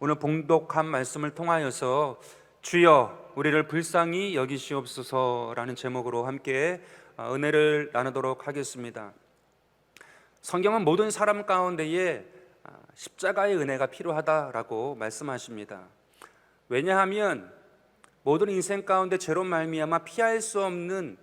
오늘 봉독한 말씀을 통하여서 주여 우리를 불쌍히 여기시옵소서라는 제목으로 함께 어, 은혜를 나누도록 하겠습니다. 성경은 모든 사람 가운데에 아, 십자가의 은혜가 필요하다라고 말씀하십니다. 왜냐하면 모든 인생 가운데 죄로 말미암아 피할 수 없는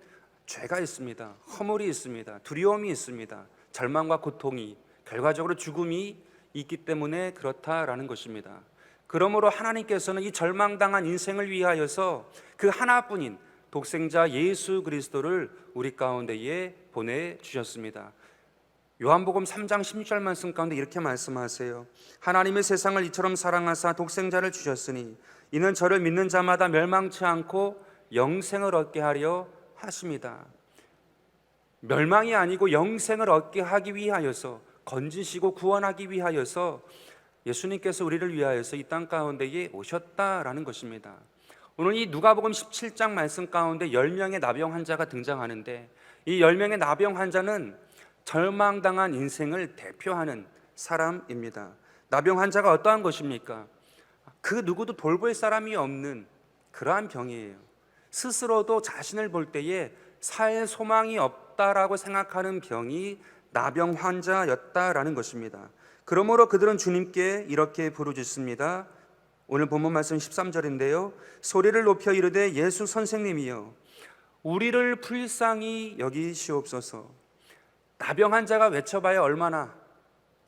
죄가 있습니다. 허물이 있습니다. 두려움이 있습니다. 절망과 고통이 결과적으로 죽음이 있기 때문에 그렇다라는 것입니다. 그러므로 하나님께서는 이 절망당한 인생을 위하여서 그 하나뿐인 독생자 예수 그리스도를 우리 가운데에 보내 주셨습니다. 요한복음 3장 16절 말씀 가운데 이렇게 말씀하세요. 하나님의 세상을 이처럼 사랑하사 독생자를 주셨으니 이는 저를 믿는 자마다 멸망치 않고 영생을 얻게 하려 하십니다. 멸망이 아니고 영생을 얻게 하기 위하여서 건지시고 구원하기 위하여서 예수님께서 우리를 위하여서 이 땅 가운데에 오셨다라는 것입니다. 오늘 이 누가복음 17장 말씀 가운데 10명의 나병 환자가 등장하는데 이 10명의 나병 환자는 절망당한 인생을 대표하는 사람입니다. 나병 환자가 어떠한 것입니까? 그 누구도 돌볼 사람이 없는 그러한 병이에요. 스스로도 자신을 볼 때에 살 소망이 없다라고 생각하는 병이 나병 환자였다라는 것입니다. 그러므로 그들은 주님께 이렇게 부르짖습니다. 오늘 본문 말씀 13절인데요. 소리를 높여 이르되 예수 선생님이여 우리를 불쌍히 여기시옵소서. 나병 환자가 외쳐봐야 얼마나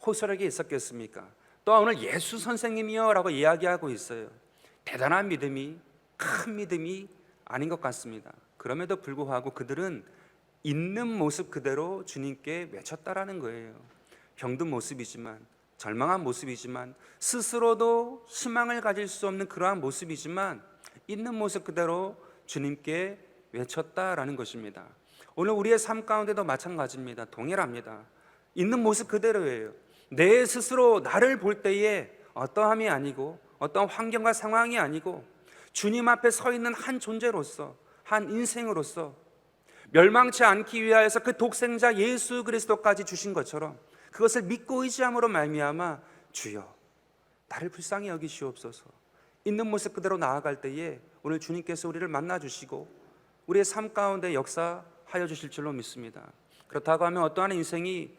호소력이 있었겠습니까? 또 오늘 예수 선생님이여라고 이야기하고 있어요. 대단한 믿음이 큰 믿음이 아닌 것 같습니다. 그럼에도 불구하고 그들은 있는 모습 그대로 주님께 외쳤다라는 거예요. 병든 모습이지만 절망한 모습이지만 스스로도 희망을 가질 수 없는 그러한 모습이지만 있는 모습 그대로 주님께 외쳤다라는 것입니다. 오늘 우리의 삶 가운데도 마찬가지입니다. 동일합니다. 있는 모습 그대로예요. 내 스스로 나를 볼 때에 어떠함이 아니고 어떤 환경과 상황이 아니고 주님 앞에 서 있는 한 존재로서 한 인생으로서 멸망치 않기 위하여서 그 독생자 예수 그리스도까지 주신 것처럼 그것을 믿고 의지함으로 말미암아 주여 나를 불쌍히 여기시옵소서 있는 모습 그대로 나아갈 때에 오늘 주님께서 우리를 만나 주시고 우리의 삶 가운데 역사하여 주실 줄로 믿습니다. 그렇다고 하면 어떠한 인생이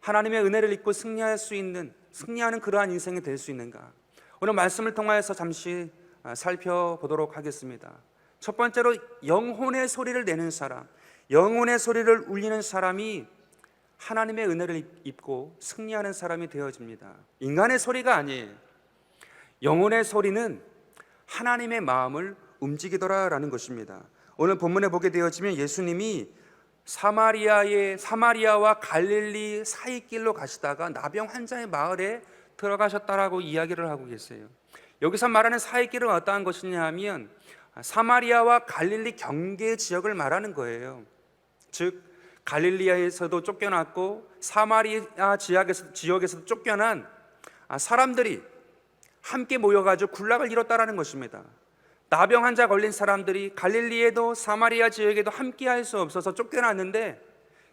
하나님의 은혜를 입고 승리할 수 있는 승리하는 그러한 인생이 될 수 있는가? 오늘 말씀을 통하여서 잠시 아, 살펴보도록 하겠습니다. 첫 번째로 영혼의 소리를 내는 사람, 영혼의 소리를 울리는 사람이 하나님의 은혜를 입고 승리하는 사람이 되어집니다. 인간의 소리가 아니에요. 영혼의 소리는 하나님의 마음을 움직이더라라는 것입니다. 오늘 본문에 보게 되어지면 예수님이 사마리아의 사마리아와 갈릴리 사이 길로 가시다가 나병 환자의 마을에 들어가셨다라고 이야기를 하고 계세요. 여기서 말하는 사이 길은 어떠한 것이냐 하면 사마리아와 갈릴리 경계 지역을 말하는 거예요. 즉 갈릴리아에서도 쫓겨났고 사마리아 지역에서 지역에서도 쫓겨난 사람들이 함께 모여가지고 군락을 이뤘다라는 것입니다. 나병 환자 걸린 사람들이 갈릴리에도 사마리아 지역에도 함께할 수 없어서 쫓겨났는데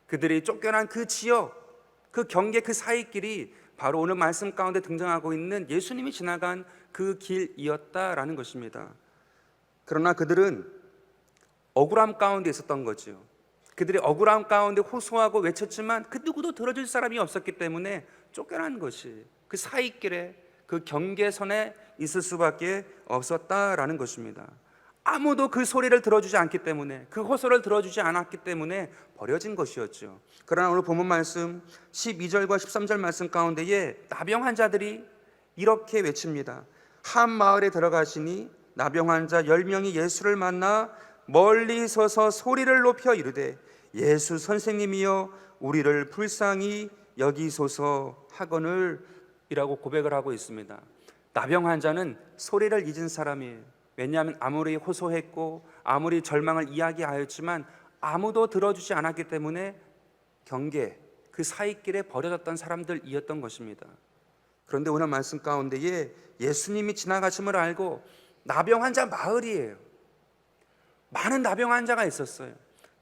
그들이 쫓겨난 그 지역, 그 경계 그 사이길이 바로 오늘 말씀 가운데 등장하고 있는 예수님이 지나간 그 길이었다라는 것입니다. 그러나 그들은 억울함 가운데 있었던 거죠. 그들이 억울함 가운데 호소하고 외쳤지만 그 누구도 들어줄 사람이 없었기 때문에 쫓겨난 것이 그 사이길에 그 경계선에 있을 수밖에 없었다라는 것입니다. 아무도 그 소리를 들어주지 않기 때문에 그 호소를 들어주지 않았기 때문에 버려진 것이었죠. 그러나 오늘 본문 말씀 12절과 13절 말씀 가운데에 나병 환자들이 이렇게 외칩니다. 한 마을에 들어가시니 나병 환자 10명이 예수를 만나 멀리 서서 소리를 높여 이르되 예수 선생님이여 우리를 불쌍히 여기소서 하거늘 이라고 고백을 하고 있습니다. 나병 환자는 소리를 잊은 사람이에요. 왜냐하면 아무리 호소했고 아무리 절망을 이야기하였지만 아무도 들어주지 않았기 때문에 경계 그 사이길에 버려졌던 사람들이었던 것입니다. 그런데 오늘 말씀 가운데에 예수님이 지나가심을 알고 나병 환자 마을이에요. 많은 나병 환자가 있었어요.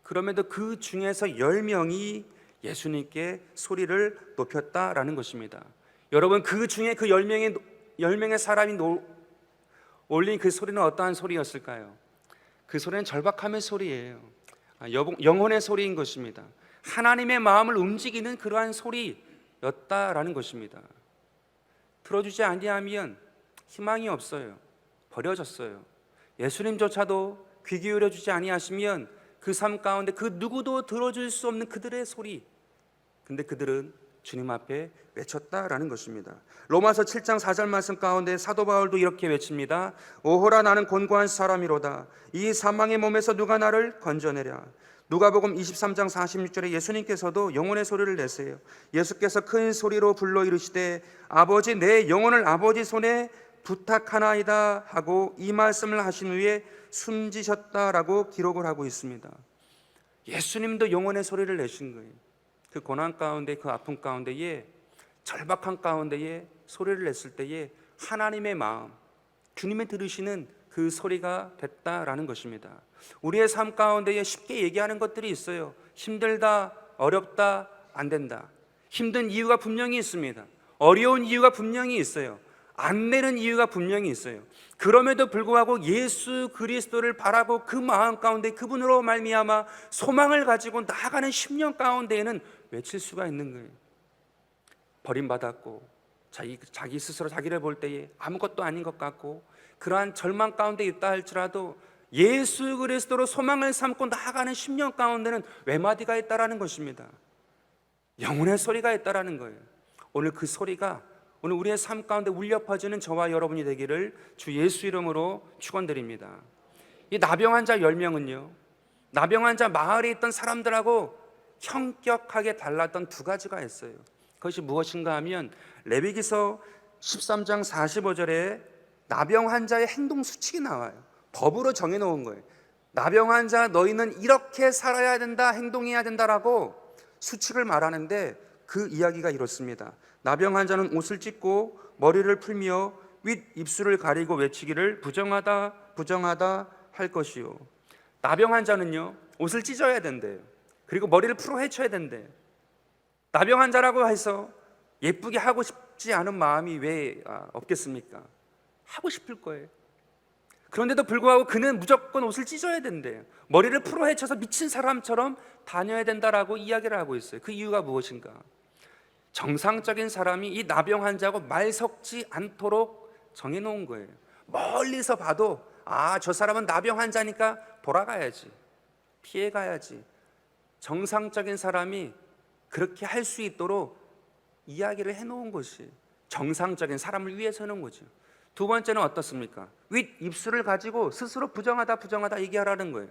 그럼에도 그 중에서 10명이 예수님께 소리를 높였다라는 것입니다. 여러분 그 중에 그 10명의 10명의 사람이 노- 올린 그 소리는 어떠한 소리였을까요? 그 소리는 절박함의 소리예요. 아, 영혼의 소리인 것입니다. 하나님의 마음을 움직이는 그러한 소리였다라는 것입니다. 들어주지 아니하면 희망이 없어요. 버려졌어요. 예수님조차도 귀 기울여 주지 아니하시면 그 삶 가운데 그 누구도 들어줄 수 없는 그들의 소리. 근데 그들은 주님 앞에 외쳤다라는 것입니다. 로마서 7장 4절 말씀 가운데 사도 바울도 이렇게 외칩니다. 오호라 나는 곤고한 사람이로다. 이 사망의 몸에서 누가 나를 건져내랴. 누가복음 23장 46절에 예수님께서도 영혼의 소리를 내세요. 예수께서 큰 소리로 불러 이르시되 아버지 내 영혼을 아버지 손에 부탁하나이다 하고 이 말씀을 하신 후에 숨지셨다라고 기록을 하고 있습니다. 예수님도 영혼의 소리를 내신 거예요. 그 고난 가운데 그 아픔 가운데에 절박한 가운데에 소리를 냈을 때에 하나님의 마음 주님이 들으시는 그 소리가 됐다라는 것입니다. 우리의 삶 가운데에 쉽게 얘기하는 것들이 있어요. 힘들다, 어렵다, 안 된다. 힘든 이유가 분명히 있습니다. 어려운 이유가 분명히 있어요. 안 되는 이유가 분명히 있어요. 그럼에도 불구하고 예수 그리스도를 바라고 그 마음 가운데 그분으로 말미암아 소망을 가지고 나아가는 10년 가운데에는 외칠 수가 있는 거예요. 버림받았고 자기 자기 스스로 자기를 볼 때에 아무것도 아닌 것 같고 그러한 절망 가운데 있다 할지라도 예수 그리스도로 소망을 삼고 나아가는 10년 가운데는 외마디가 있다라는 것입니다. 영혼의 소리가 있다라는 거예요. 오늘 그 소리가 오늘 우리의 삶 가운데 울려 퍼지는 저와 여러분이 되기를 주 예수 이름으로 축원드립니다. 이 나병 환자 10명은요. 나병 환자 마을에 있던 사람들하고 형격하게 달랐던 두 가지가 있어요. 그것이 무엇인가 하면 레위기서 13장 45절에 나병 환자의 행동 수칙이 나와요. 법으로 정해 놓은 거예요. 나병 환자 너희는 이렇게 살아야 된다, 행동해야 된다라고 수칙을 말하는데 그 이야기가 이렇습니다. 나병 환자는 옷을 찢고 머리를 풀며 윗 입술을 가리고 외치기를 부정하다, 부정하다 할 것이요. 나병 환자는요 옷을 찢어야 된대요. 그리고 머리를 풀어 헤쳐야 된대. 나병 환자라고 해서 예쁘게 하고 싶지 않은 마음이 왜 아, 없겠습니까? 하고 싶을 거예요. 그런데도 불구하고 그는 무조건 옷을 찢어야 된대요. 머리를 풀어 헤쳐서 미친 사람처럼 다녀야 된다라고 이야기를 하고 있어요. 그 이유가 무엇인가? 정상적인 사람이 이 나병 환자하고 말 섞지 않도록 정해 놓은 거예요. 멀리서 봐도 아, 저 사람은 나병 환자니까 돌아가야지. 피해 가야지. 정상적인 사람이 그렇게 할 수 있도록 이야기를 해 놓은 것이 정상적인 사람을 위해서 하는 거죠. 두 번째는 어떻습니까? 윗 입술을 가지고 스스로 부정하다 부정하다 얘기하라는 거예요.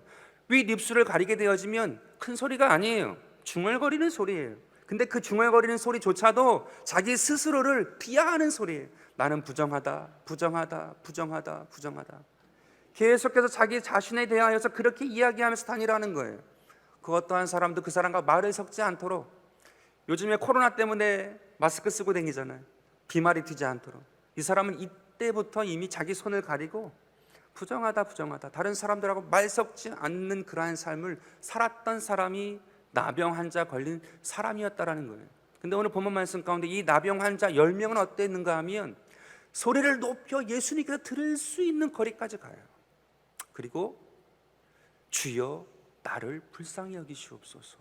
윗 입술을 가리게 되어지면 큰 소리가 아니에요. 중얼거리는 소리예요. 근데 그 중얼거리는 소리조차도 자기 스스로를 비하하는 소리예요. 나는 부정하다, 부정하다, 부정하다, 부정하다. 계속해서 자기 자신에 대하여서 그렇게 이야기하면서 다니라는 거예요. 그 어떠한 사람도 그 사람과 말을 섞지 않도록 요즘에 코로나 때문에 마스크 쓰고 다니잖아요. 비말이 튀지 않도록. 이 사람은 이때부터 이미 자기 손을 가리고 부정하다 부정하다 다른 사람들하고 말 섞지 않는 그러한 삶을 살았던 사람이 나병 환자 걸린 사람이었다라는 거예요. 근데 오늘 본문 말씀 가운데 이 나병 환자 10명은 어땠는가 하면 소리를 높여 예수님께서 들을 수 있는 거리까지 가요. 그리고 주여 나를 불쌍히 여기시옵소서.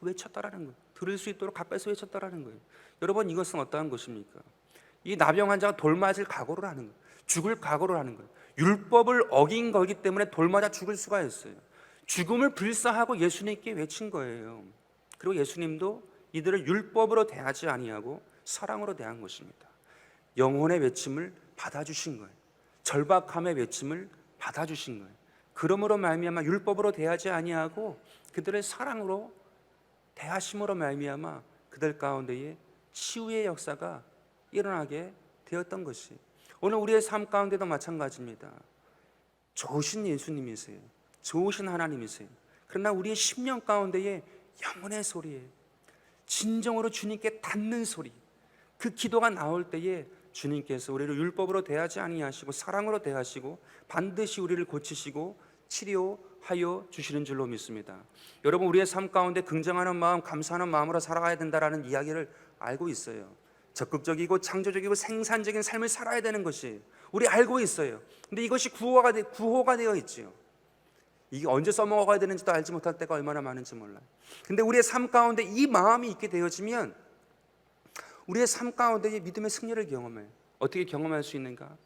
외쳤다라는 거예요. 들을 수 있도록 가까이서 외쳤다라는 거예요. 여러분 이것은 어떠한 것입니까? 이 나병 환자가 돌 맞을 각오를 하는 거예요. 죽을 각오를 하는 거예요. 율법을 어긴 거기 때문에 돌 맞아 죽을 수가 있어요. 죽음을 불사하고 예수님께 외친 거예요. 그리고 예수님도 이들을 율법으로 대하지 아니하고 사랑으로 대한 것입니다. 영혼의 외침을 받아주신 거예요. 절박함의 외침을 받아주신 거예요. 그러므로 말미암아 율법으로 대하지 아니하고 그들의 사랑으로 대하심으로 말미암아 그들 가운데에 치유의 역사가 일어나게 되었던 것이 오늘 우리의 삶 가운데도 마찬가지입니다. 좋으신 예수님이세요. 좋으신 하나님이세요. 그러나 우리의 10년 가운데에 영혼의 소리에 진정으로 주님께 닿는 소리 그 기도가 나올 때에 주님께서 우리를 율법으로 대하지 아니하시고 사랑으로 대하시고 반드시 우리를 고치시고 치료하여 주시는 줄로 믿습니다. 여러분 우리의 삶 가운데 긍정하는 마음, 감사하는 마음으로 살아가야 된다라는 이야기를 알고 있어요. 적극적이고 창조적이고 생산적인 삶을 살아야 되는 것이 우리 알고 있어요. 근데 이것이 구호가 되, 구호가 되어 있지요. 이게 언제 써먹어야 되는지도 알지 못할 때가 얼마나 많은지 몰라요. 근데 우리의 삶 가운데 이 마음이 있게 되어지면 우리의 삶 가운데 이 믿음의 승리를 경험해요. 어떻게 경험할 수 있는가?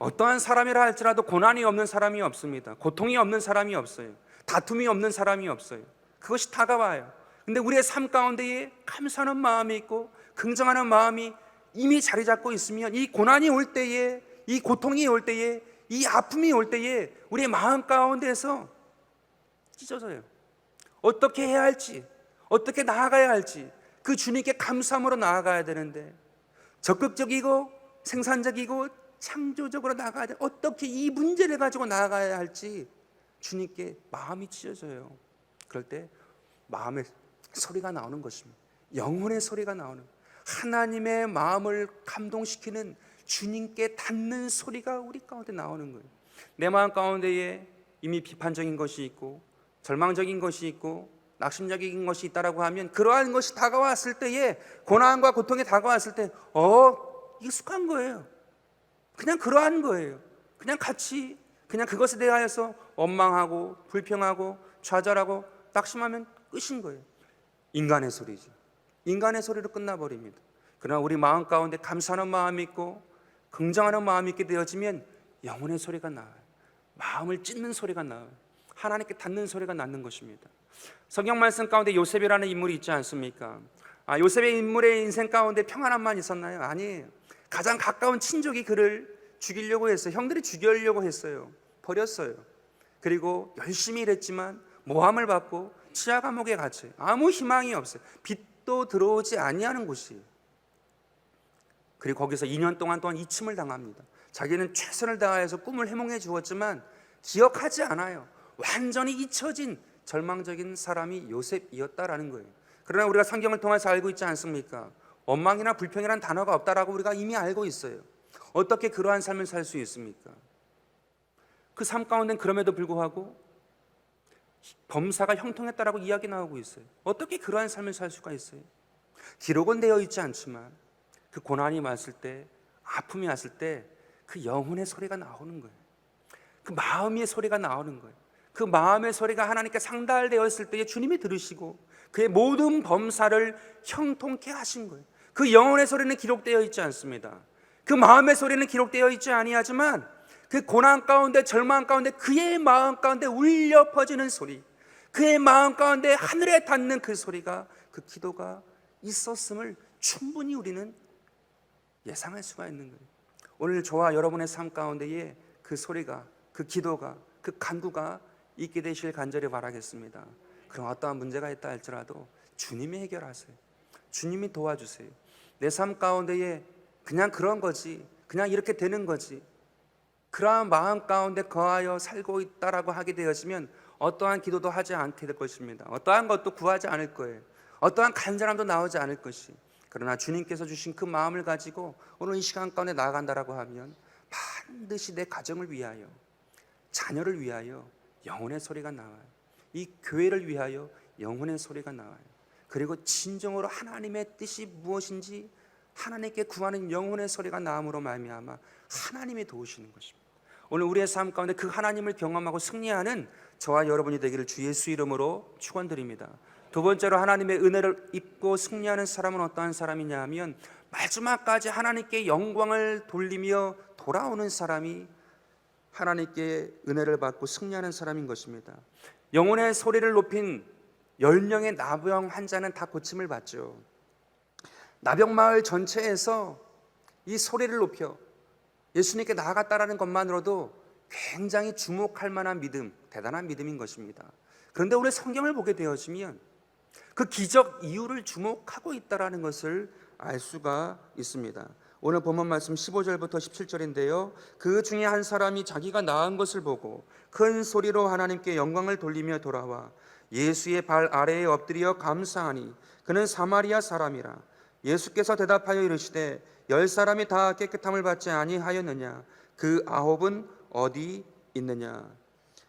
어떠한 사람이라 할지라도 고난이 없는 사람이 없습니다. 고통이 없는 사람이 없어요. 다툼이 없는 사람이 없어요. 그것이 다가와요. 근데 우리의 삶 가운데에 감사하는 마음이 있고 긍정하는 마음이 이미 자리 잡고 있으면 이 고난이 올 때에 이 고통이 올 때에 이 아픔이 올 때에 우리의 마음 가운데서 찢어져요. 어떻게 해야 할지, 어떻게 나아가야 할지 그 주님께 감사함으로 나아가야 되는데 적극적이고 생산적이고 창조적으로 나아가야 돼. 어떻게 이 문제를 가지고 나아가야 할지 주님께 마음이 찢어져요. 그럴 때 마음의 소리가 나오는 것입니다. 영혼의 소리가 나오는 하나님의 마음을 감동시키는 주님께 닿는 소리가 우리 가운데 나오는 거예요. 내 마음 가운데에 이미 비판적인 것이 있고 절망적인 것이 있고 낙심적인 것이 있다라고 하면 그러한 것이 다가왔을 때에 고난과 고통이 다가왔을 때 어, 익숙한 거예요. 그냥 그러한 거예요. 그냥 같이 그냥 그것에 대하여서 원망하고 불평하고 좌절하고 낙심하면 끝인 거예요. 인간의 소리죠. 인간의 소리로 끝나버립니다. 그러나 우리 마음 가운데 감사하는 마음이 있고 긍정하는 마음이 있게 되어지면 영혼의 소리가 나와요. 마음을 찢는 소리가 나와요. 하나님께 닿는 소리가 나는 것입니다. 성경 말씀 가운데 요셉이라는 인물이 있지 않습니까? 아, 요셉의 인물의 인생 가운데 평안함만 있었나요? 아니에요. 가장 가까운 친족이 그를 죽이려고 했어요. 형들이 죽이려고 했어요. 버렸어요. 그리고 열심히 일했지만 모함을 받고 치아 감옥에 갇혀요. 아무 희망이 없어요. 빛도 들어오지 아니하는 곳이에요. 그리고 거기서 2년 동안 또한 이침을 당합니다. 자기는 최선을 다해서 꿈을 해몽해 주었지만 기억하지 않아요. 완전히 잊혀진 절망적인 사람이 요셉이었다라는 거예요. 그러나 우리가 성경을 통해서 알고 있지 않습니까? 원망이나 불평이라는 단어가 없다라고 우리가 이미 알고 있어요. 어떻게 그러한 삶을 살 수 있습니까? 그 삶 가운데는 그럼에도 불구하고 범사가 형통했다라고 이야기 나오고 있어요. 어떻게 그러한 삶을 살 수가 있어요? 기록은 되어 있지 않지만 그 고난이 왔을 때 아픔이 왔을 때 그 영혼의 소리가 나오는 거예요. 그 마음의 소리가 나오는 거예요. 그 마음의 소리가 하나님께 상달되었을 때에 주님이 들으시고 그의 모든 범사를 형통케 하신 거예요. 그 영혼의 소리는 기록되어 있지 않습니다. 그 마음의 소리는 기록되어 있지 아니하지만 그 고난 가운데 절망 가운데 그의 마음 가운데 울려 퍼지는 소리 그의 마음 가운데 하늘에 닿는 그 소리가 그 기도가 있었음을 충분히 우리는 예상할 수가 있는 거예요. 오늘 저와 여러분의 삶 가운데에 그 소리가 그 기도가 그 간구가 있게 되실 간절히 바라겠습니다. 그럼 어떠한 문제가 있다 할지라도 주님이 해결하세요. 주님이 도와주세요. 내 삶 가운데에 그냥 그런 거지. 그냥 이렇게 되는 거지. 그러한 마음 가운데 거하여 살고 있다라고 하게 되어지면 어떠한 기도도 하지 않게 될 것입니다. 어떠한 것도 구하지 않을 거예요. 어떠한 간절함도 나오지 않을 것이. 그러나 주님께서 주신 그 마음을 가지고 오늘 이 시간 가운데 나아간다라고 하면 반드시 내 가정을 위하여 자녀를 위하여 영혼의 소리가 나와요. 이 교회를 위하여 영혼의 소리가 나와요. 그리고 진정으로 하나님의 뜻이 무엇인지 하나님께 구하는 영혼의 소리가 나음으로 말미암아 하나님이 도우시는 것입니다. 오늘 우리의 삶 가운데 그 하나님을 경험하고 승리하는 저와 여러분이 되기를 주 예수 이름으로 축원드립니다. 두 번째로 하나님의 은혜를 입고 승리하는 사람은 어떠한 사람이냐 하면 마지막까지 하나님께 영광을 돌리며 돌아오는 사람이 하나님께 은혜를 받고 승리하는 사람인 것입니다. 영혼의 소리를 높인 열 명의 나병 환자는 다 고침을 받죠. 나병 마을 전체에서 이 소리를 높여 예수님께 나아갔다라는 것만으로도 굉장히 주목할 만한 믿음, 대단한 믿음인 것입니다. 그런데 오늘 성경을 보게 되어지면 그 기적 이유를 주목하고 있다라는 것을 알 수가 있습니다. 오늘 본문 말씀 15절부터 17절인데요. 그 중에 한 사람이 자기가 나은 것을 보고 큰 소리로 하나님께 영광을 돌리며 돌아와 예수의 발 아래에 엎드려 감사하니 그는 사마리아 사람이라 예수께서 대답하여 이르시되 열 사람이 다 깨끗함을 받지 아니하였느냐 그 아홉은 어디 있느냐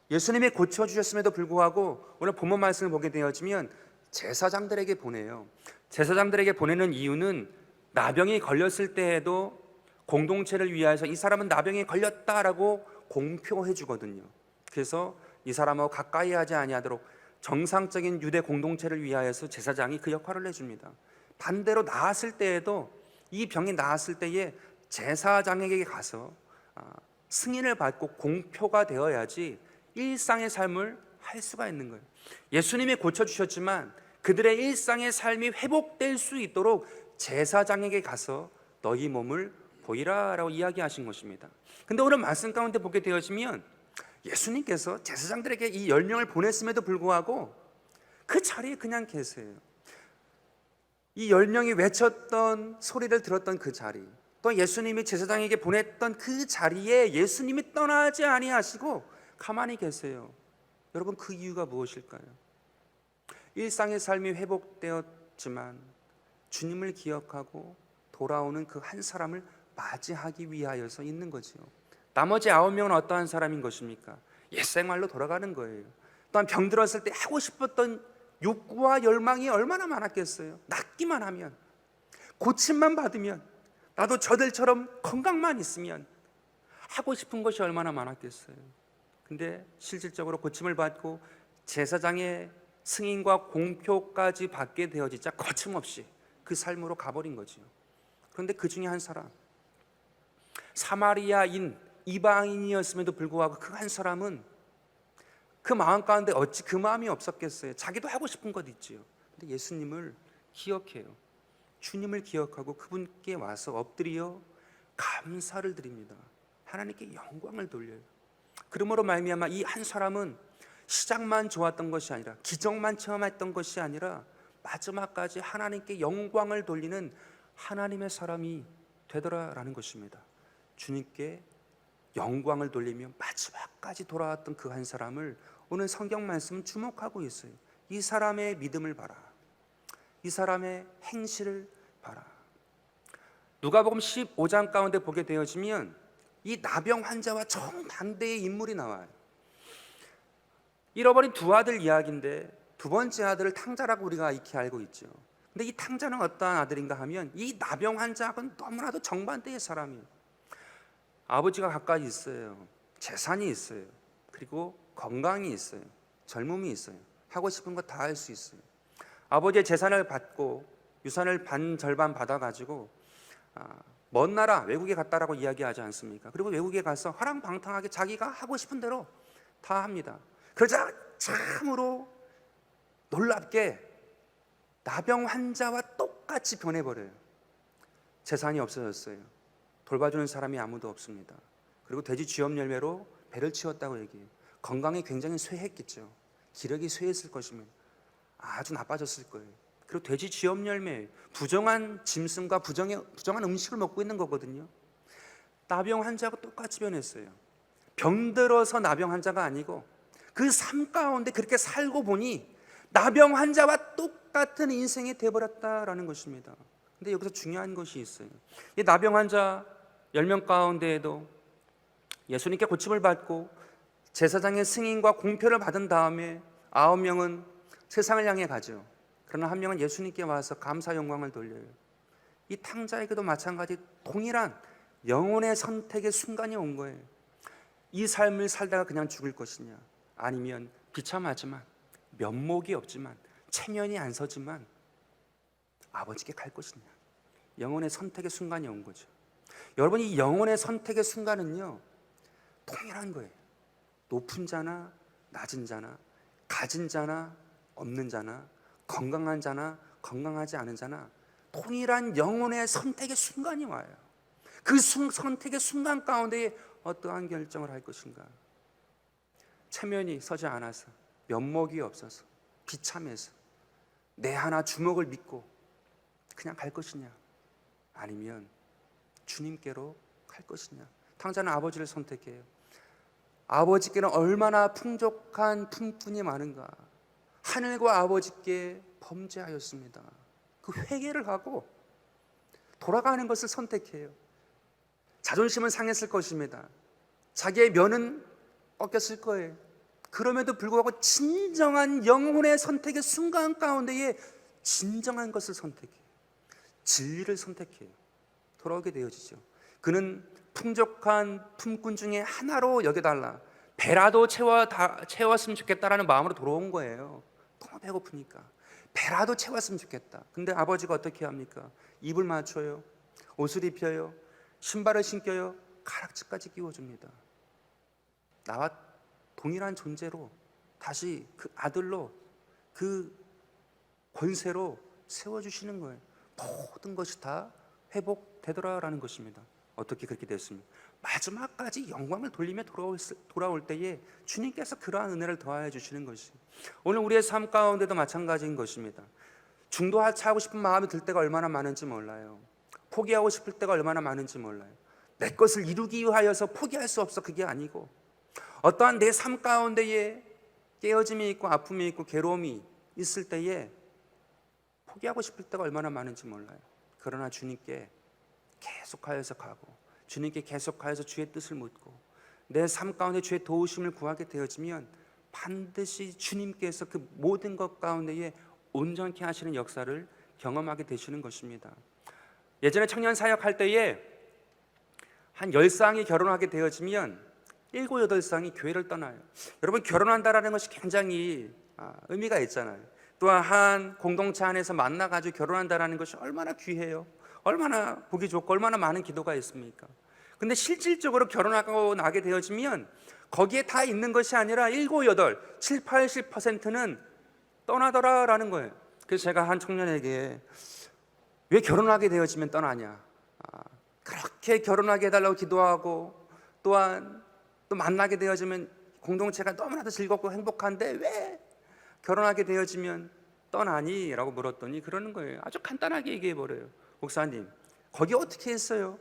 예수님이 고쳐 주셨음에도 불구하고 오늘 본문 말씀을 보게 되어지면 제사장들에게 보내요. 제사장들에게 보내는 이유는 나병이 걸렸을 때에도 공동체를 위하여서 이 사람은 나병에 걸렸다라고 공표해 주거든요. 그래서 이 사람하고 가까이 하지 아니하도록 정상적인 유대 공동체를 위하여서 제사장이 그 역할을 해 줍니다. 반대로 나았을 때에도 이 병이 나았을 때에 제사장에게 가서 아, 승인을 받고 공표가 되어야지 일상의 삶을 할 수가 있는 거예요. 예수님이 고쳐 주셨지만 그들의 일상의 삶이 회복될 수 있도록 제사장에게 가서 너희 몸을 보이라라고 이야기하신 것입니다. 근데 오늘 말씀 가운데 보게 되어지면 예수님께서 제사장들에게 이 열명을 보냈음에도 불구하고 그 자리에 그냥 계세요. 이 열 명이 외쳤던 소리를 들었던 그 자리, 또 예수님이 제사장에게 보냈던 그 자리에 예수님이 떠나지 아니하시고 가만히 계세요. 여러분 그 이유가 무엇일까요? 일상의 삶이 회복되었지만 주님을 기억하고 돌아오는 그 한 사람을 맞이하기 위하여서 있는 거지요. 나머지 아홉 명은 어떠한 사람인 것입니까? 옛생활로 돌아가는 거예요. 또한 병들었을 때 하고 싶었던 욕구와 열망이 얼마나 많았겠어요. 낫기만 하면, 고침만 받으면, 나도 저들처럼 건강만 있으면 하고 싶은 것이 얼마나 많았겠어요. 근데 실질적으로 고침을 받고 제사장의 승인과 공표까지 받게 되어지자 거침없이 그 삶으로 가버린 거지요. 그런데 그 중에 한 사람, 사마리아인 이방인이었음에도 불구하고 그 한 사람은 그 마음 가운데 어찌 그 마음이 없었겠어요. 자기도 하고 싶은 것 있지요. 근데 예수님을 기억해요. 주님을 기억하고 그분께 와서 엎드려 감사를 드립니다. 하나님께 영광을 돌려요. 그러므로 말미암아 이 한 사람은 시작만 좋았던 것이 아니라 기적만 체험했던 것이 아니라 마지막까지 하나님께 영광을 돌리는 하나님의 사람이 되더라라는 것입니다. 주님께 영광을 돌리며 마지막까지 돌아왔던 그 한 사람을 오늘 성경 말씀은 주목하고 있어요. 이 사람의 믿음을 봐라. 이 사람의 행실을 봐라. 누가복음 15장 가운데 보게 되어지면 이 나병 환자와 정반대의 인물이 나와요. 잃어버린 두 아들 이야기인데 두 번째 아들을 탕자라고 우리가 익히 알고 있죠. 근데 이 탕자는 어떠한 아들인가 하면 이 나병 환자하고는 너무나도 정반대의 사람이에요. 아버지가 가까이 있어요. 재산이 있어요. 그리고 건강이 있어요. 젊음이 있어요. 하고 싶은 거 다 할 수 있어요. 아버지의 재산을 받고 유산을 반 절반 받아가지고 아, 먼 나라 외국에 갔다라고 이야기하지 않습니까? 그리고 외국에 가서 화랑방탕하게 자기가 하고 싶은 대로 다 합니다. 그러자 참으로 놀랍게 나병 환자와 똑같이 변해버려요. 재산이 없어졌어요. 돌봐주는 사람이 아무도 없습니다. 그리고 돼지 쥐염 열매로 배를 치웠다고 얘기해요. 건강이 굉장히 쇠했겠죠. 기력이 쇠했을 것입니다. 아주 나빠졌을 거예요. 그리고 돼지 쥐염 열매, 부정한 짐승과 부정의, 부정한 음식을 먹고 있는 거거든요. 나병 환자하고 똑같이 변했어요. 병들어서 나병 환자가 아니고 그 삶 가운데 그렇게 살고 보니 나병 환자와 똑같은 인생이 되어버렸다라는 것입니다. 근데 여기서 중요한 것이 있어요. 이 나병 환자 10명 가운데에도 예수님께 고침을 받고 제사장의 승인과 공표를 받은 다음에 아홉 명은 세상을 향해 가죠. 그러나 한 명은 예수님께 와서 감사 영광을 돌려요. 이 탕자에게도 마찬가지 동일한 영혼의 선택의 순간이 온 거예요. 이 삶을 살다가 그냥 죽을 것이냐, 아니면 비참하지만 면목이 없지만 체면이 안 서지만 아버지께 갈 것이냐. 영혼의 선택의 순간이 온 거죠. 여러분 이 영혼의 선택의 순간은요 동일한 거예요. 높은 자나 낮은 자나 가진 자나 없는 자나 건강한 자나 건강하지 않은 자나 동일한 영혼의 선택의 순간이 와요. 그 순, 선택의 순간 가운데 어떠한 결정을 할 것인가? 체면이 서지 않아서 면목이 없어서 비참해서 내 하나 주먹을 믿고 그냥 갈 것이냐? 아니면 주님께로 갈 것이냐? 탕자는 아버지를 선택해요. 아버지께는 얼마나 풍족한 품꾼이 많은가. 하늘과 아버지께 범죄하였습니다. 그 회개를 하고 돌아가는 것을 선택해요. 자존심은 상했을 것입니다. 자기의 면은 꺾였을 거예요. 그럼에도 불구하고 진정한 영혼의 선택의 순간 가운데에 진정한 것을 선택해요. 진리를 선택해요. 돌아오게 되어지죠. 그는 풍족한 품꾼 중에 하나로 여겨달라. 배라도 채워 다, 채웠으면 좋겠다라는 마음으로 돌아온 거예요. 너무 배고프니까 배라도 채웠으면 좋겠다. 근데 아버지가 어떻게 합니까? 입을 맞춰요, 옷을 입혀요, 신발을 신겨요, 가락지까지 끼워줍니다. 나와 동일한 존재로 다시 그 아들로 그 권세로 세워주시는 거예요. 모든 것이 다 회복되더라라는 것입니다. 어떻게 그렇게 됐습니까? 마지막까지 영광을 돌리며 돌아올, 돌아올 때에 주님께서 그러한 은혜를 더하여 주시는 것이 오늘 우리의 삶 가운데도 마찬가지인 것입니다. 중도하차하고 싶은 마음이 들 때가 얼마나 많은지 몰라요. 포기하고 싶을 때가 얼마나 많은지 몰라요. 내 것을 이루기 위하여서 포기할 수 없어 그게 아니고 어떠한 내 삶 가운데에 깨어짐이 있고 아픔이 있고 괴로움이 있을 때에 포기하고 싶을 때가 얼마나 많은지 몰라요. 그러나 주님께 계속하여서 가고 주님께 계속하여서 주의 뜻을 묻고 내 삶 가운데 주의 도우심을 구하게 되어지면 반드시 주님께서 그 모든 것 가운데에 온전케 하시는 역사를 경험하게 되시는 것입니다. 예전에 청년 사역할 때에 한 열쌍이 결혼하게 되어지면 일곱 여덟 쌍이 교회를 떠나요. 여러분 결혼한다라는 것이 굉장히 아, 의미가 있잖아요. 또한 한 공동체 안에서 만나 가지고 결혼한다라는 것이 얼마나 귀해요. 얼마나 보기 좋고 얼마나 많은 기도가 있습니까? 근데 실질적으로 결혼하고 나게 되어지면 거기에 다 있는 것이 아니라 일곱 여덟, 칠, 팔십 퍼센트는 떠나더라라는 거예요. 그래서 제가 한 청년에게 왜 결혼하게 되어지면 떠나냐? 아, 그렇게 결혼하게 해달라고 기도하고 또한 또 만나게 되어지면 공동체가 너무나도 즐겁고 행복한데 왜 결혼하게 되어지면 떠나니? 라고 물었더니 그러는 거예요. 아주 간단하게 얘기해 버려요. 목사님, 거기 어떻게 했어요?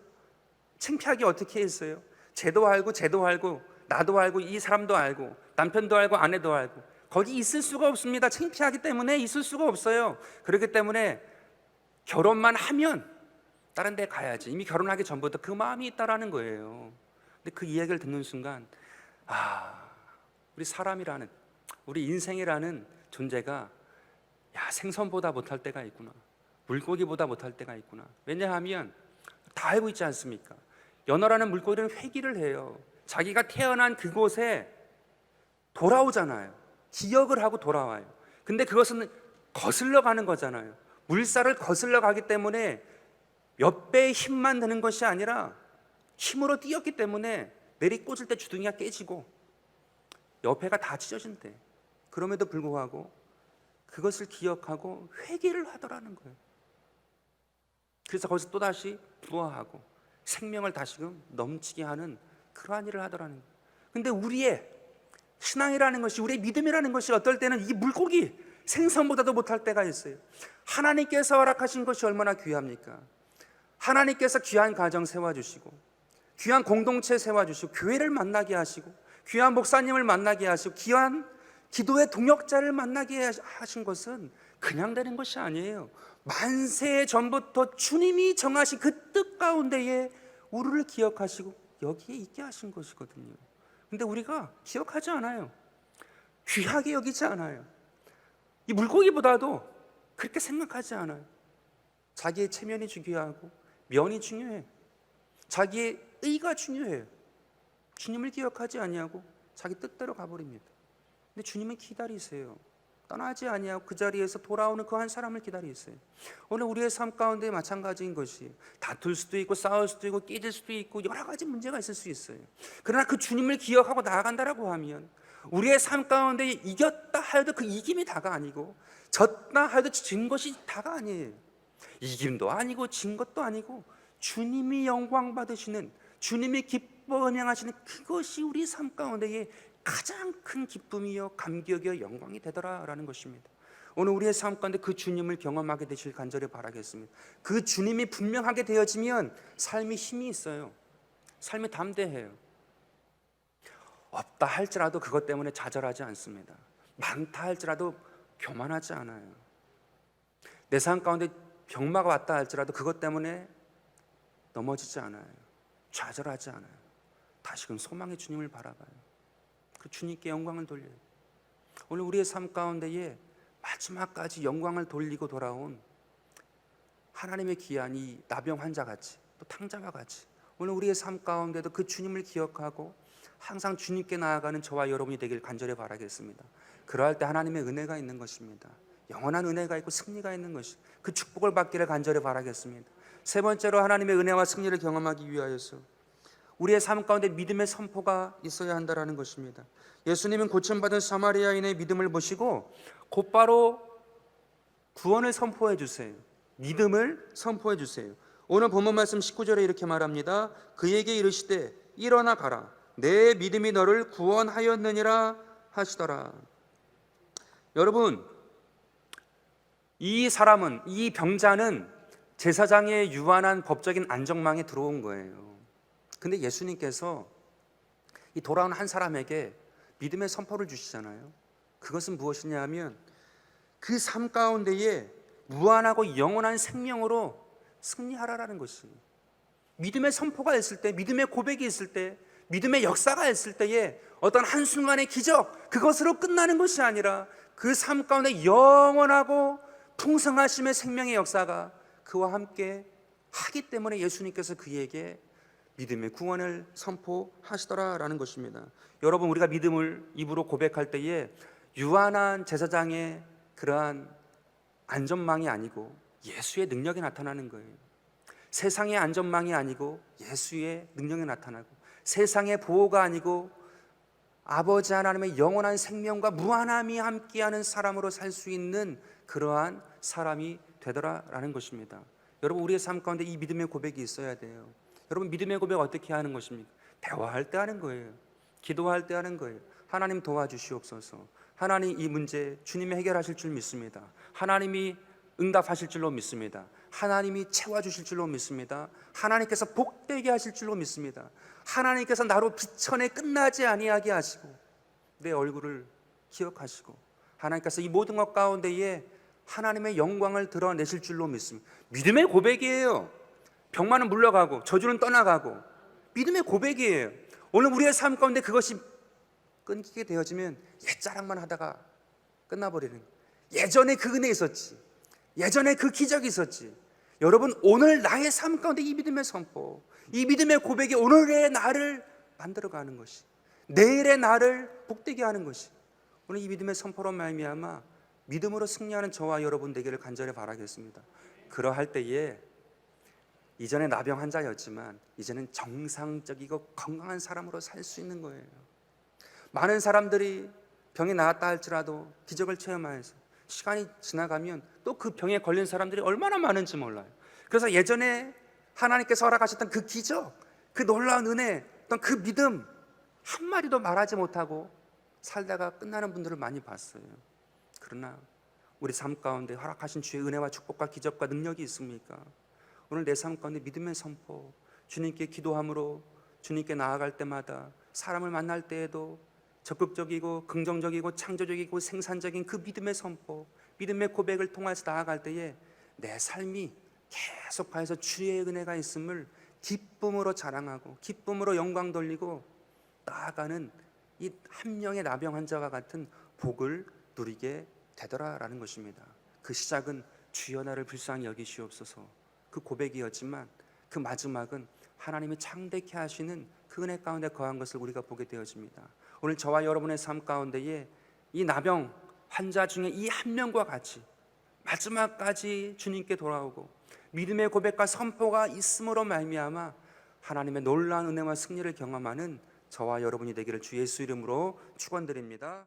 창피하게 어떻게 했어요? 쟤도 알고 쟤도 알고 나도 알고 이 사람도 알고 남편도 알고 아내도 알고 거기 있을 수가 없습니다. 창피하기 때문에 있을 수가 없어요. 그렇기 때문에 결혼만 하면 다른 데 가야지. 이미 결혼하기 전부터 그 마음이 있다라는 거예요. 근데 그 이야기를 듣는 순간 아, 우리 사람이라는 우리 인생이라는 존재가 야, 생선보다 못할 때가 있구나. 물고기보다 못할 때가 있구나. 왜냐하면 다 알고 있지 않습니까? 연어라는 물고기는 회귀를 해요. 자기가 태어난 그곳에 돌아오잖아요. 기억을 하고 돌아와요. 근데 그것은 거슬러 가는 거잖아요. 물살을 거슬러 가기 때문에 몇 배의 힘만 드는 것이 아니라 힘으로 뛰었기 때문에 내리 꽂을 때 주둥이가 깨지고 옆에가 다 찢어진대. 그럼에도 불구하고 그것을 기억하고 회개를 하더라는 거예요. 그래서 거기서 또 다시 부화하고 생명을 다시금 넘치게 하는 그러한 일을 하더라는 거예요. 근데 우리의 신앙이라는 것이 우리의 믿음이라는 것이 어떨 때는 이 물고기 생선보다도 못할 때가 있어요. 하나님께서 허락하신 것이 얼마나 귀합니까? 하나님께서 귀한 가정 세워 주시고 귀한 공동체 세워 주시고 교회를 만나게 하시고 귀한 목사님을 만나게 하시고 귀한 기도의 동역자를 만나게 하신 것은 그냥 되는 것이 아니에요. 만세 전부터 주님이 정하신 그 뜻 가운데에 우리를 기억하시고 여기에 있게 하신 것이거든요. 근데 우리가 기억하지 않아요. 귀하게 여기지 않아요. 이 물고기보다도 그렇게 생각하지 않아요. 자기의 체면이 중요하고 면이 중요해. 자기의 의가 중요해요. 주님을 기억하지 아니하고 자기 뜻대로 가버립니다. 근데 주님은 기다리세요. 떠나지 아니하고 그 자리에서 돌아오는 그 한 사람을 기다리세요. 오늘 우리의 삶 가운데 마찬가지인 것이 다툴 수도 있고 싸울 수도 있고 깨질 수도 있고 여러 가지 문제가 있을 수 있어요. 그러나 그 주님을 기억하고 나아간다라고 하면 우리의 삶 가운데 이겼다 하여도 그 이김이 다가 아니고 졌다 하여도 진 것이 다가 아니에요. 이김도 아니고 진 것도 아니고 주님이 영광 받으시는 주님이 기뻐 은행하시는 그것이 우리 삶 가운데의 가장 큰 기쁨이요 감격이요 영광이 되더라라는 것입니다. 오늘 우리의 삶 가운데 그 주님을 경험하게 되실 간절히 바라겠습니다. 그 주님이 분명하게 되어지면 삶이 힘이 있어요. 삶이 담대해요. 없다 할지라도 그것 때문에 좌절하지 않습니다. 많다 할지라도 교만하지 않아요. 내 삶 가운데 병마가 왔다 할지라도 그것 때문에 넘어지지 않아요. 좌절하지 않아요. 다시금 소망의 주님을 바라봐요. 그 주님께 영광을 돌려요. 오늘 우리의 삶 가운데에 마지막까지 영광을 돌리고 돌아온 하나님의 귀한 이 나병 환자 같이 또 탕자와 같이 오늘 우리의 삶 가운데도 그 주님을 기억하고 항상 주님께 나아가는 저와 여러분이 되길 간절히 바라겠습니다. 그러할 때 하나님의 은혜가 있는 것입니다. 영원한 은혜가 있고 승리가 있는 것이 그 축복을 받기를 간절히 바라겠습니다. 세 번째로 하나님의 은혜와 승리를 경험하기 위하여서 우리의 삶 가운데 믿음의 선포가 있어야 한다라는 것입니다. 예수님은 고침받은 사마리아인의 믿음을 보시고 곧바로 구원을 선포해 주세요. 믿음을 선포해 주세요. 오늘 본문 말씀 19절에 이렇게 말합니다. 그에게 이르시되 일어나 가라. 내 믿음이 너를 구원하였느니라 하시더라. 여러분, 이 사람은 이 병자는 제사장의 유한한 법적인 안정망에 들어온 거예요. 근데 예수님께서 이 돌아온 한 사람에게 믿음의 선포를 주시잖아요. 그것은 무엇이냐면 그 삶 가운데에 무한하고 영원한 생명으로 승리하라라는 것이 믿음의 선포가 있을 때, 믿음의 고백이 있을 때, 믿음의 역사가 있을 때에 어떤 한순간의 기적 그것으로 끝나는 것이 아니라 그 삶 가운데 영원하고 풍성하심의 생명의 역사가 그와 함께 하기 때문에 예수님께서 그에게 믿음의 구원을 선포하시더라라는 것입니다. 여러분 우리가 믿음을 입으로 고백할 때에 유한한 제사장의 그러한 안전망이 아니고 예수의 능력이 나타나는 거예요. 세상의 안전망이 아니고 예수의 능력이 나타나고 세상의 보호가 아니고 아버지 하나님의 영원한 생명과 무한함이 함께하는 사람으로 살 수 있는 그러한 사람이 되더라라는 것입니다. 여러분 우리의 삶 가운데 이 믿음의 고백이 있어야 돼요. 여러분 믿음의 고백 어떻게 하는 것입니까? 대화할 때 하는 거예요. 기도할 때 하는 거예요. 하나님 도와주시옵소서. 하나님 이 문제 주님이 해결하실 줄 믿습니다. 하나님이 응답하실 줄로 믿습니다. 하나님이 채워주실 줄로 믿습니다. 하나님께서 복되게 하실 줄로 믿습니다. 하나님께서 나로 비천에 끝나지 아니하게 하시고 내 얼굴을 기억하시고 하나님께서 이 모든 것 가운데에 하나님의 영광을 드러내실 줄로 믿습니다. 믿음의 고백이에요. 병만은 물러가고 저주는 떠나가고 믿음의 고백이에요. 오늘 우리의 삶 가운데 그것이 끊기게 되어지면 옛자랑만 하다가 끝나버리는 예전에 그 은혜 있었지. 예전에 그 기적이 있었지. 여러분 오늘 나의 삶 가운데 이 믿음의 선포, 이 믿음의 고백이 오늘의 나를 만들어가는 것이, 내일의 나를 복되게 하는 것이. 오늘 이 믿음의 선포로 말미암아 믿음으로 승리하는 저와 여러분 되기를 간절히 바라겠습니다. 그러할 때에 이전에 나병 환자였지만 이제는 정상적이고 건강한 사람으로 살 수 있는 거예요. 많은 사람들이 병이 나았다 할지라도 기적을 체험하여서 시간이 지나가면 또 그 병에 걸린 사람들이 얼마나 많은지 몰라요. 그래서 예전에 하나님께서 허락하셨던 그 기적, 그 놀라운 은혜, 어떤 그 믿음 한 마디도 말하지 못하고 살다가 끝나는 분들을 많이 봤어요. 그러나 우리 삶 가운데 허락하신 주의 은혜와 축복과 기적과 능력이 있습니까? 오늘 내 삶 가운데 믿음의 선포, 주님께 기도함으로 주님께 나아갈 때마다 사람을 만날 때에도 적극적이고 긍정적이고 창조적이고 생산적인 그 믿음의 선포, 믿음의 고백을 통해서 나아갈 때에 내 삶이 계속하여서 주의 은혜가 있음을 기쁨으로 자랑하고 기쁨으로 영광 돌리고 나아가는 이 한 명의 나병 환자와 같은 복을 누리게 되더라라는 것입니다. 그 시작은 주여 나를 불쌍히 여기시옵소서 그 고백이었지만 그 마지막은 하나님이 창대케 하시는 그 은혜 가운데 거한 것을 우리가 보게 되어집니다. 오늘 저와 여러분의 삶 가운데에 이 나병 환자 중에 이 한 명과 같이 마지막까지 주님께 돌아오고 믿음의 고백과 선포가 있음으로 말미암아 하나님의 놀라운 은혜와 승리를 경험하는 저와 여러분이 되기를 주 예수 이름으로 축원드립니다.